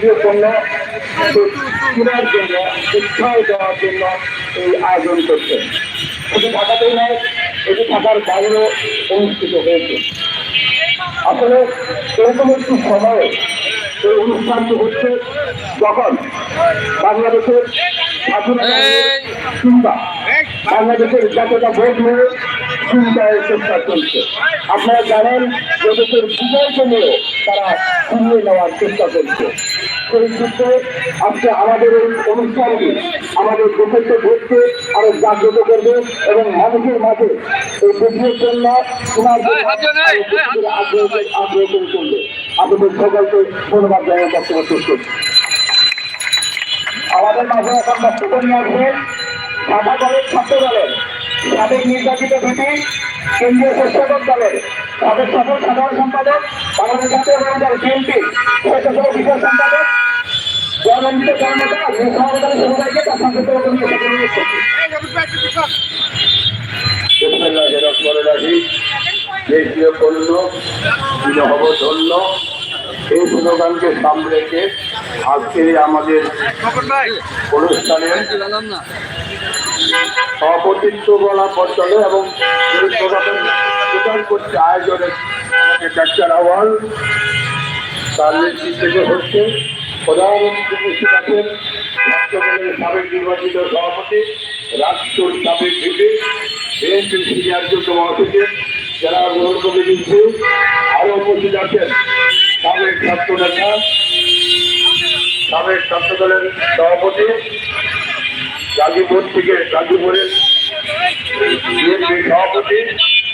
সুপ্রিয় কন্যা কেনার জন্য উৎসাহ দেওয়ার জন্য এই আয়োজন করছে। শুধু ঢাকাতেই নয় এটি ঢাকার বাইরেও অনুষ্ঠিত হয়েছে। আসলে এরকম একটি সময়ে এই অনুষ্ঠানটি হচ্ছে যখন বাংলাদেশের চিন্তা বাংলাদেশের জাতীয়তা বোধ নিয়ে চিন্তায় চেষ্টা চলছে। আপনারা জানেন যে দেশের বিজয়কে নিয়ে তারা ছিনিয়ে নেওয়ার চেষ্টা করছে। সেই সূত্রে আজকে আমাদের এই অনুষ্ঠানটি আমাদের দেশকে দেখতে আরও জাগ্রত করবে এবং মানুষের মাঝে এই দেশের জন্য আগ্রহ করে আপনাদের সকলকে ধন্যবাদ জানিয়ে বক্তব্য শেষ করছি। আমাদের মাঝে এখন বক্তব্য নিয়ে আসবেন ঢাকা কলেজ ছাত্র দলের সাবেক নির্বাচিত ভিপি কেন্দ্রীয় স্বেচ্ছাসেবক দলের। সাবেক সফল সাধারণ সম্পাদক বাংলাদেশ জাতীয় দল বিএনপি স্বেচ্ছাসেবক বিষয় সম্পাদক জনমন্ত্রী কর্মতা সমাবেদন সমুদায়কে তার সংক্ষিপ্ত দেশীয় পণ্য সামনে রেখে আজকে আমাদের অনুষ্ঠানে সভাপতিত্ব বলা পর্যন্ত এবং এই প্রোগ্রামের প্রচার করছে আয়োজনের ডাক্তার আওয়াল তার নেতৃত্বে হচ্ছে প্রধানমন্ত্রী উপস্থিত আছেন সাবেক নির্বাচিত সভাপতি যারা আরও আছেন সাবেক ছাত্র সাবেক সভাপতি, গাজীপুর থেকে গাজীপুরের সভাপতি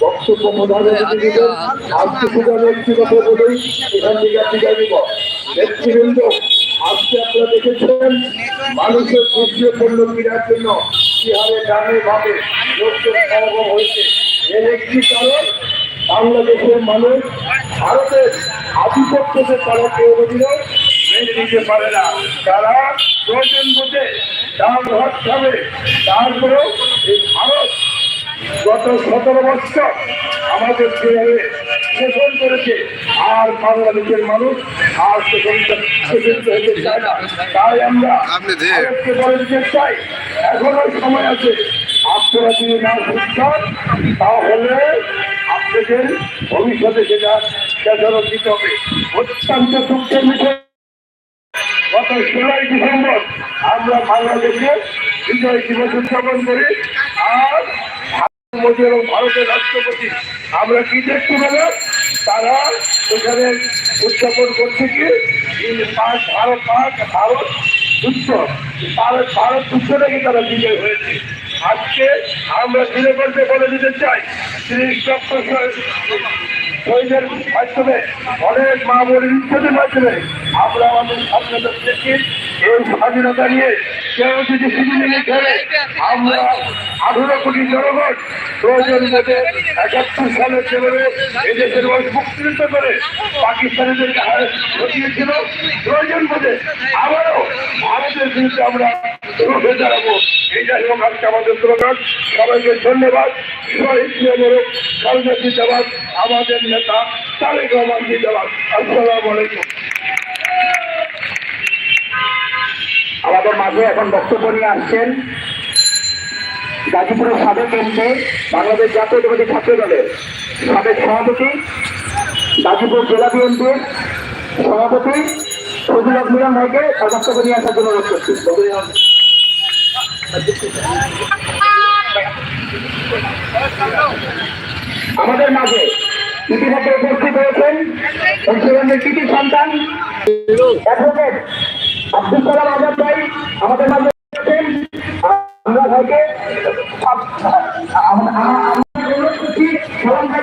বক্তব্য আজকে পূজা ব্যক্তিগত বলেই এখান থেকে বিদায় নিব। নেতৃবৃন্দ আজকে আপনারা দেখেছেন মানুষের পুষ্টিয় পণ্য কেনার জন্য কি হারে দামে ভাবে লোকজন সমাগম হয়েছে। এর একটি কারণ বাংলাদেশের মানুষ ভারতের আধিপত্যকে তারা মেনে নিতে পারে না। তারা প্রয়োজন বুঝে দাম হচ্ছে হবে তারপরেও এই ভারত গত সতেরো বছর আমাদের যেভাবে শোষণ করেছে। আর বাংলাদেশের মানুষ আর শোষণ শোষিত হতে চায় না। তাই আমরা বলে দিতে চাই এখনও সময় আছে। আপনারা যদি না শিক্ষান তাহলে আপনাদের ভবিষ্যতে সেটা খেসারত দিতে হবে। অত্যন্ত দুঃখের বিষয়। গত ষোলোই ডিসেম্বর আমরা বাংলাদেশে বিজয় দিবস উদযাপন করি। আর মোদী এবং ভারতের রাষ্ট্রপতি আমরা কি দেখতে পেলাম তারা এখানে উদযাপন করছে কি? পাঁচ ভারত পাঁচ ভারত যুদ্ধ। ভারত ভারত যুদ্ধ নাকি তারা বিজয় হয়েছে। আজকে আমরা ধীরে করতে বলে দিতে চাই শ্রী শহীদের মাধ্যমে, অনেক মা বোনের ইচ্ছাদের মাধ্যমে আমরা আমাদের স্বাধীনতা দেখি এই স্বাধীনতা নিয়ে কেউ যদি সিনেমিনে খেলে আমরা আঠারো কোটি জনগণ প্রয়োজন মধ্যে একাত্তর সালে যেভাবে এদেশের মুক্তিযুদ্ধ করে পাকিস্তানিদেরকে ঘটিয়েছিল প্রয়োজন মধ্যে আবারও ভারতের বিরুদ্ধে আমরা রুখে দাঁড়াবো। এইটাই হোক, আজকে আমাদের স্লোগান সবাইকে ধন্যবাদ। জিন্দাবাদ, আমাদের নেতা, তারেক রহমান জিন্দাবাদ। আসসালামু আলাইকুম। আমাদের মাঝে এখন বক্তব্য নিয়ে আসছেন গাজীপুরের সাবেক এমপি, বাংলাদেশ জাতীয়তাবাদী ছাত্র দলের সাবেক সভাপতি, গাজীপুর জেলা বিএনপির সভাপতি ফজল মিলন ভাইকে তার বক্তব্য নিয়ে আসার জন্য অনুরোধ করছি। আমাদের মাঝে ইতিমধ্যে উপস্থিত হয়েছেন মুন্সিগঞ্জের কৃতি সন্তান আব্দুল কালাম আজাদ ভাই আমাদের মাঝে আমরা ভাইকে